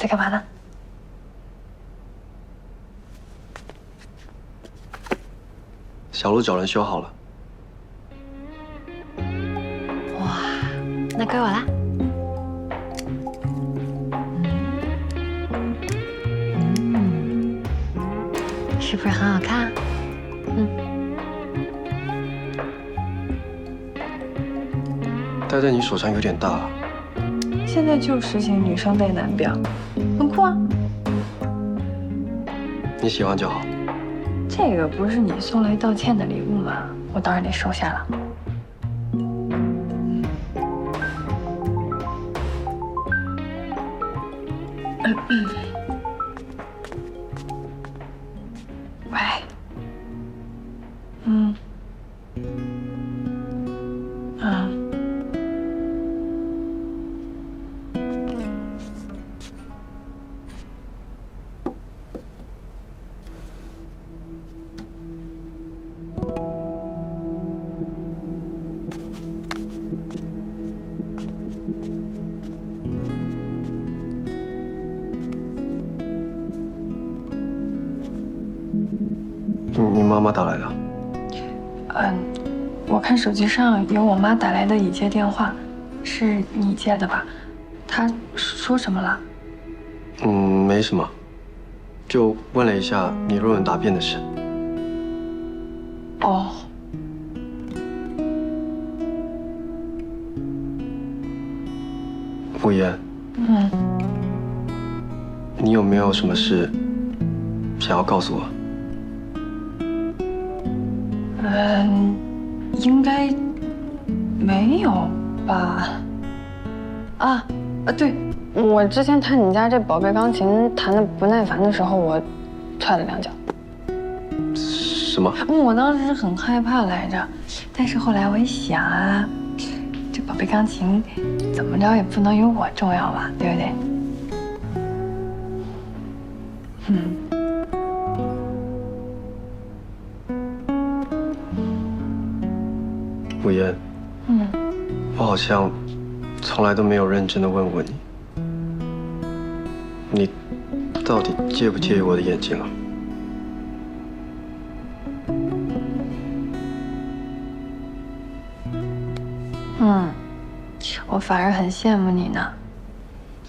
在干嘛呢？小路找人修好了。哇，那归我啦。嗯，是不是很好看？嗯，戴在你手上有点大，现在就实行女生戴男表，很酷啊。你喜欢就好。这个不是你送来道歉的礼物吗？我当然得收下了。喂，你你妈妈打来的，嗯，我看手机上有我妈打来的已接电话，是你接的吧？她说什么了？嗯，没什么，就问了一下你论文答辩的事。哦，傅言，嗯，你有没有什么事想要告诉我？嗯，应该没有吧？啊，啊，对，我之前弹你家这宝贝钢琴弹的不耐烦的时候，我踹了两脚。什么？嗯，我当时很害怕来着，但是后来我一想啊，这宝贝钢琴怎么着也不能有我重要吧，对不对？嗯。我好像从来都没有认真的问过你，你到底介不介意我的眼睛啊？嗯，我反而很羡慕你呢，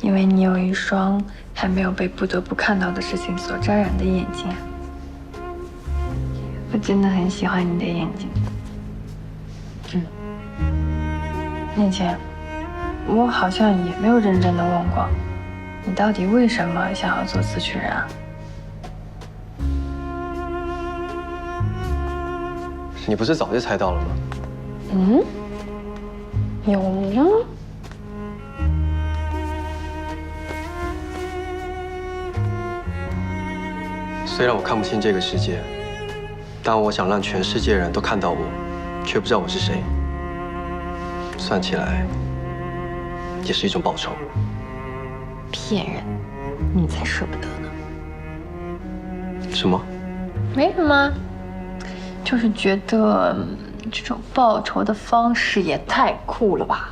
因为你有一双还没有被不得不看到的事情所沾染的眼睛。我真的很喜欢你的眼睛。念姐，我好像也没有认真的问过，你到底为什么想要做词曲人啊？你不是早就猜到了吗？嗯，有吗？虽然我看不清这个世界，但我想让全世界人都看到我，却不知道我是谁。算起来，也是一种报酬。骗人，你才舍不得呢。什么？没什么，就是觉得嗯这种报仇的方式也太酷了吧，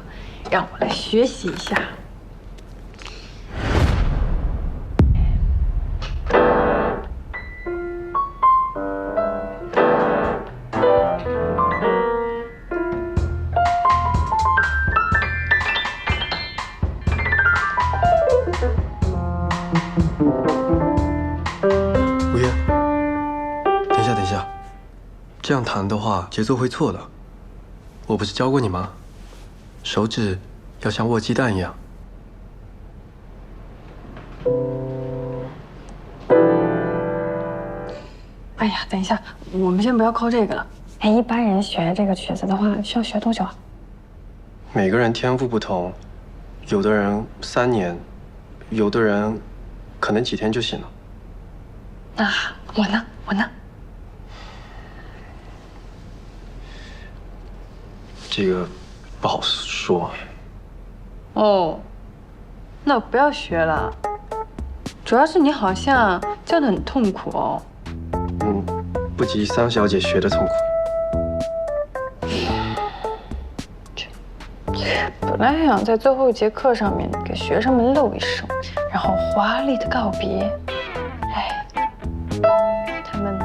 让我来学习一下。这样弹的话节奏会错的。我不是教过你吗？手指要像握鸡蛋一样。哎呀，等一下，我们先不要靠这个了。哎，一般人学这个曲子的话，需要学多久啊？每个人天赋不同，有的人三年，有的人可能几天就行了。那我呢？我呢？这个不好说。哦，那我不要学了。主要是你好像教的很痛苦哦。嗯，不及桑小姐学的痛苦。本来还想在最后一节课上面给学生们露一手，然后华丽的告别。哎，他们。